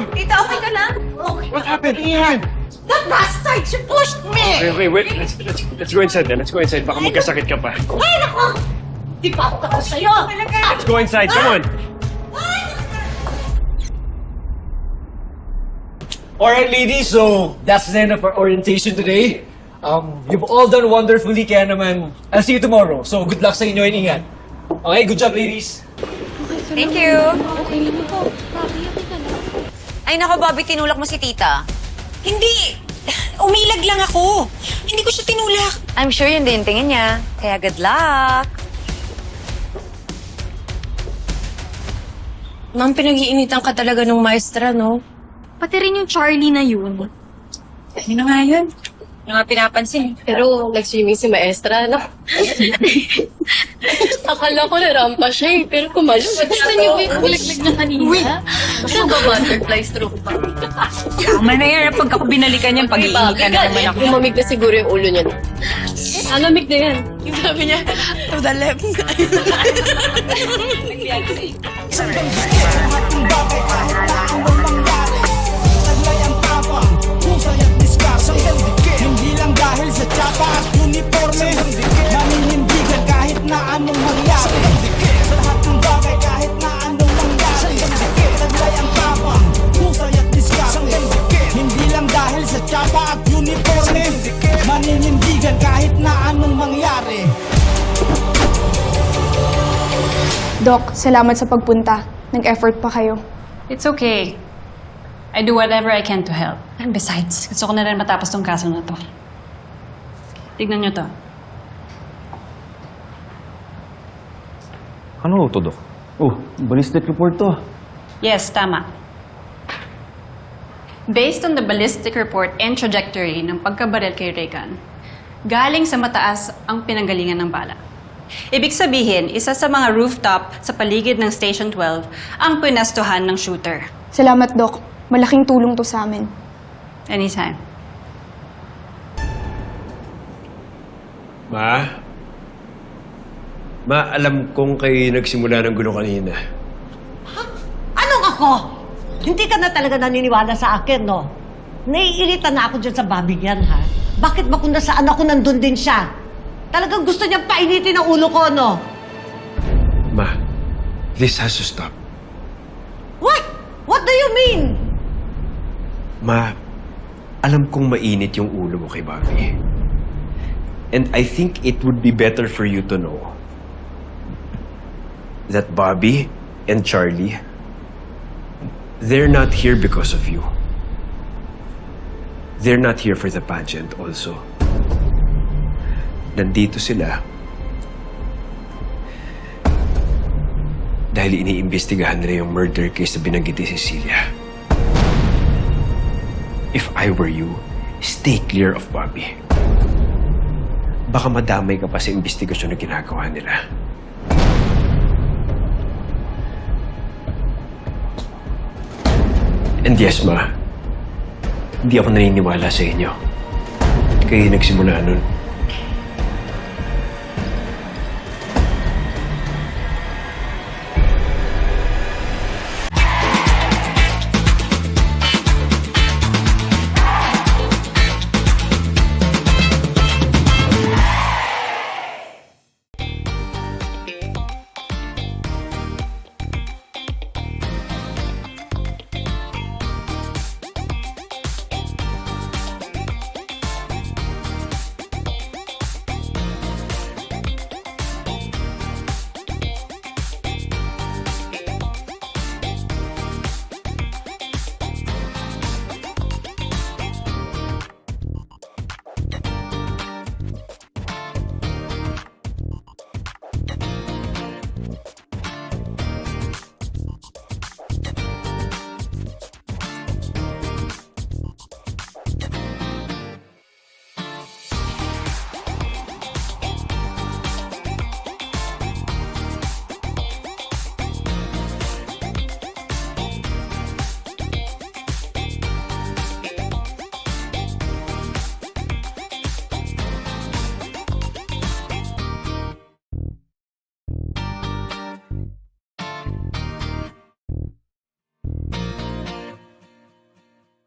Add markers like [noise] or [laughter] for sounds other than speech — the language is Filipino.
Ma'am! Tita, okay ka lang? What happened? Ian! That bastard! She pushed me! Okay, okay, wait. Let's, let's, let's go inside then. Let's go inside. Baka magkasakit ka pa. Ay, naku! Di pa ako tapos sa'yo! Let's go inside. Come on. Alright, ladies, so that's the end of our orientation today. Um, you've all done wonderfully, kaya naman, I'll see you tomorrow. So, good luck sa inyo and ingat. Okay, good job, ladies. Thank you. Okay lang. Ay nako, Bobby, tinulak mo si tita. Hindi! Umilag lang ako. Hindi ko siya tinulak. I'm sure yun din tingin niya. Kaya good luck. Ma'am, pinag-iinitan ka talaga ng maestra, no? Pati rin yung Charlie na yun. Na nga yun. Yung nga pinapansin. Pero nag-swimming si maestra, no? [laughs] Akala ko narampa siya eh, pero kumalo. Gusto niyo ba yung bulaglag na kanina? Gusto ba butterfly stroke pa? Tama na yan. Pag ako binalikan yan, pag-iinitan na naman ako. Bumamig na siguro yung ulo niya. Alamig na yan. Yung sabi niya, to the left. Hindi [laughs] Doc, salamat sa pagpunta. Nag-effort pa kayo. It's okay. I do whatever I can to help. And besides, gusto ko na rin matapos tong kaso na to. Tignan nyo to. Ano to, Dok? Oh, ballistic report to. Yes, tama. Based on the ballistic report and trajectory ng pagkabaril kay Reagan, galing sa mataas ang pinanggalingan ng bala. Ibig sabihin, isa sa mga rooftop sa paligid ng Station 12 ang pinestuhan ng shooter. Salamat, Doc. Malaking tulong to sa amin. Anytime. Ma? Ma, alam kong kayo nagsimula ng gulo kanina. Anong ako? Hindi ka na talaga naniniwala sa akin, no? Naiirita na ako dyan sa babing yan, ha? Bakit ba kung nasaan ako nandun din siya? Talagang gusto niyang painitin ang ulo ko, no? Ma, this has to stop. What? What do you mean? Ma, alam kong mainit yung ulo mo kay Bobby. And I think it would be better for you to know that Bobby and Charlie, they're not here because of you. They're not here for the pageant also. Nandito sila dahil iniimbestigahan nila yung murder case na binanggit ni Cecilia. If I were you, stay clear of Bobby. Baka madamay ka pa sa investigasyon na ginagawa nila. And yes, ma. Hindi ako naniniwala sa inyo. Kayo nagsimula nun.